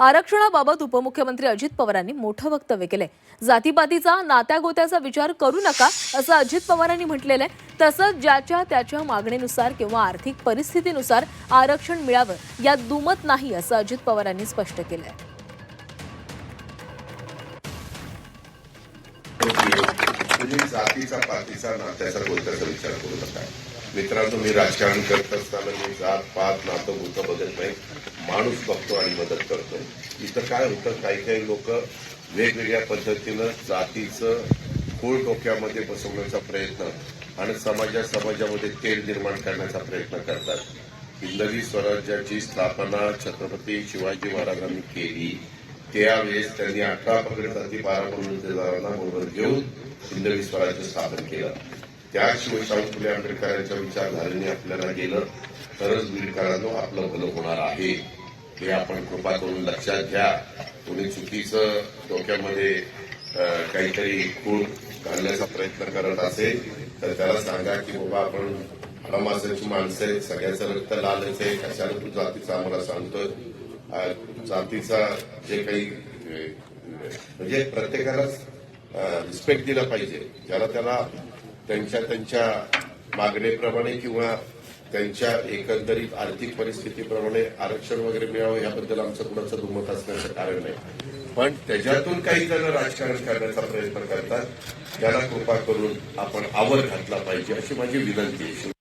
आरक्षणाबाबत उपमुख्यमंत्री अजित पवारांनी मोठं वक्तव्य केलंय. जातीपातीचा नात्यागोत्याचा विचार करू नका असं अजित पवारांनी म्हटलेलं आहे तसंच ज्याच्या त्याच्या मागणीनुसार किंवा आर्थिक परिस्थितीनुसार आरक्षण मिळावं यात दुमत नाही असं अजित पवारांनी स्पष्ट केलंय. जातीचा पातीचा नात्याचा गोत्याचा विचार करू नका. मित्रांनो मी राजकारण करत असताना मी जात पात नातं गोतं बघत नाही. माणूस बघतो आणि मदत करतो. इथं काय होतं? काही काही लोक वेगवेगळ्या पद्धतीनं जातीचं खूळ डोक्यामध्ये बसवण्याचा प्रयत्न आणि समाजा समाजामध्ये तेल निर्माण करण्याचा प्रयत्न करतात. हिंदवी स्वराज्याची स्थापना छत्रपती शिवाजी महाराजांनी केली. त्यावेळेस त्यांनी अठरा पगडसाठी बारा बलुतेदारांना बरोबर घेऊन हिंदवी स्वराज्य स्थापन केलं. त्याशिवाय शाहू फुले आंबेडकरांच्या विचारधारेने आपल्याला गेलं. तरच बीडकरांनो आपलं भलं होणार आहे. हे आपण कृपा करून लक्षात घ्या. कोणी चुकीचं डोक्यामध्ये काहीतरी खूण घालण्याचा प्रयत्न करत असेल तर त्याला सांगा की बाबा आपण हळमासाची माणसं आहेत सगळ्याचं रक्त लालच आहे कशाला तू जातीचं आम्हाला सांगतोय? जातीचा जे काही म्हणजे प्रत्येकालाच रिस्पेक्ट दिला पाहिजे. ज्याला त्याला त्यांच्या त्यांच्या मागणीप्रमाणे किंवा त्यांच्या एकंदरीत आर्थिक परिस्थितीप्रमाणे आरक्षण वगैरे मिळावं याबद्दल आमचं कुणाचं दुमत असण्याचं कारण नाही. पण त्याच्यातून काही जण राजकारण करण्याचा प्रयत्न करतात. त्याला कृपा करून आपण आवर घातला पाहिजे अशी माझी विनंती आहे.